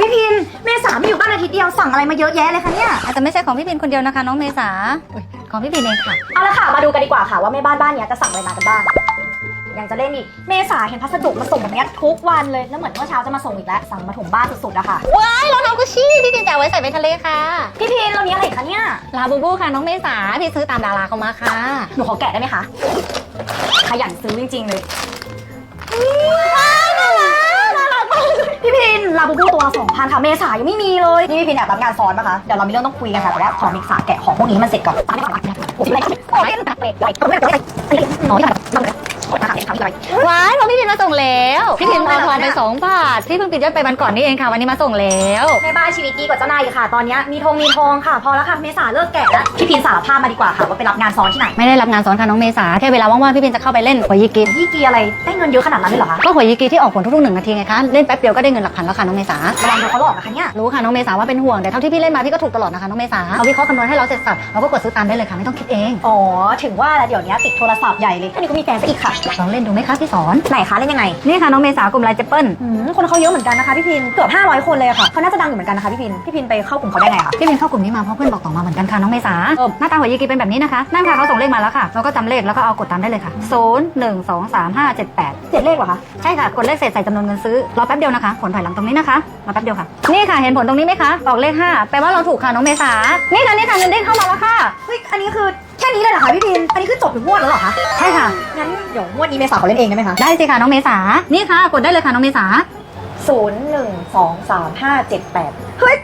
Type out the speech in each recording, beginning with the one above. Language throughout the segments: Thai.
พี่พินเมษาไม่อยู่บ้านอาทิตย์เดียวสั่งอะไรมาเยอะแยะเลยคะเนี่ย อาจจะไม่ใช่ของพี่พินคนเดียวนะคะ น้องเมษาอุ๊ยของพี่พินเองค่ะ เอาละค่ะมาดูกันดีกว่าค่ะว่าแม่บ้านบ้านเนี้ยจะสั่งอะไรมากันบ้าง ยังจะเล่นอีก เมษาเห็นพัสดุมาส่งแบบเนี้ยทุกวันเลย แล้วเหมือนเมื่อเช้าจะมาส่งอีกแล้ว สั่งมาถุงบ้านสุดๆอะค่ะ ว้ายรองเท้ากุชชี่พี่พินจะเอาไว้ใส่ไปทะเลค่ะ พี่พินเรานี้อะไรคะเนี่ย ลาบูบูค่ะน้องเมษาพี่ซื้อตามดาราเขามาค่ะ หนูขอแกะได้ไหมคะ ขยันซื้อจริงๆเลยพี่พิน ลาบูบูตัวสองพันค่ะ เมษายังไม่มีเลย นี่พี่พินแอบรับงานซ้อนปะคะ เดี๋ยวเรามีเรื่องต้องคุยกันค่ะ แต่ว่าขอเมษาแกะของพวกนี้มันเสร็จก่อนตามไม่ก่อนโอ้ยอะไรโอ้ยตัดเปรกอะไรไม่ได้อะไรน้อยอะไรทำอะไรนะคะทำอะไรว้ายของพี่พินมาส่งแล้วพี่พินเอาทองไปสองบาทที่เพิ่งปิดยอดไปวันก่อนนี่เองค่ะ วันนี้มาส่งแล้วแม่บ้านชีวิตดีกว่าเจ้านายอีกค่ะ ตอนเนี้ยมีทองมีทองค่ะ พอแล้วค่ะเมษาเลิกแกะแล้วพี่พินสารภาพมาดีกว่าค่ะว่าไปรับงานซ้อนที่ไหนไม่ได้รับงานสอนค่ะน้องเมษาแค่เวลาว่างๆพี่พินจะเข้าไปเล่นหวยยีกิยี่กีอะไรได้เงินเยอะขนาดนั้นเลยเหรอคะก็หวยยีกีที่ออกผลทุกๆหนึ่งนาทีไงคะเล่นแป๊บเดียวก็ได้เงินหลักพันแล้วค่ะน้องเมษาระวังโดนเขาหลอกนะคะเนี่ยรู้ค่ะน้องเมษาว่าเป็นห่วงแต่เท่าที่พี่เล่นมาพี่ก็ถูกตลอดนะคะน้องเมษาเขาวิเคราะห์คำนวณให้เราเสร็จสับเราก็กดซื้อตามได้เลยค่ะไม่ต้องคิดเองอ๋อถึงว่าแล้วเดี๋ยวนี้ติดโทรศัพท์ใหญ่เลยอันนี้ก็มีแฟนซะอีกค่ะลองเล่นดูไหมคะพี่สอนไหนคะเล่นยังไง นี่ค่ะน้องเมษากลุ่มไลน์เจเปิลอืมคนเขาเยอะเหมือนกันนะคะพี่พินเกือบ500 คนเลยอะค่ะเขาน่าจะดังอยู่เหมือนกันนะคะพี่พินพี่พินไปเข้ากลุ่มเขาได้ไงอะคะพี่เป็นเข้ากลุ่มนี้มาเพราะเพื่อนบอกต่อมาเหมือนกันค่ะน้องเมษาเออหน้าตาหัวยีกีเป็นแบบนี้นะคะนั่นค่ะเขาส่งเลขมาแล้วค่ะเราก็จำเลขแล้วก็เอากดตามได้เลยค่ะศูนย์หนึ่งสองสามห้าเจ็ดแปดเจ็ดเลขเหรอคะใช่ค่ะกดเลขเศษใส่จำนวนเงินซื้อรอแป๊บเดียวนะคะ ผลถอยหลังตรงนี้นะคะรอแป๊บเดียวค่ะนี่ค่ะเห็นผลตรงนี้ไหมคะออกเลข5แปลว่าเราถูกค่ะน้องเมษานี่ค่ะนี่ค่ะเงินเด้งเข้ามาแล้วค่ะ ถึงงวดแล้วเหรอคะ ใช่ค่ะ งั้นเดี๋ยวงวดนี้เมษาขอเล่นเองได้ไหมคะได้สิค่ะน้องเมษา นี่ค่ะ กดได้เลยค่ะน้องเมษา ศูนย์หนึ่งสองสามห้าเจ็ดแปดเฮ้ย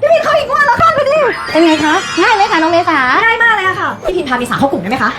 พี่พินเข้าอีกงวดแล้วค่ะพี่พินเป็นไงคะ ง่ายไหมคะน้องเมษา ง่ายมากเลยอะค่ะ พี่พินพาเมษาเข้ากลุ่มได้ไหมคะ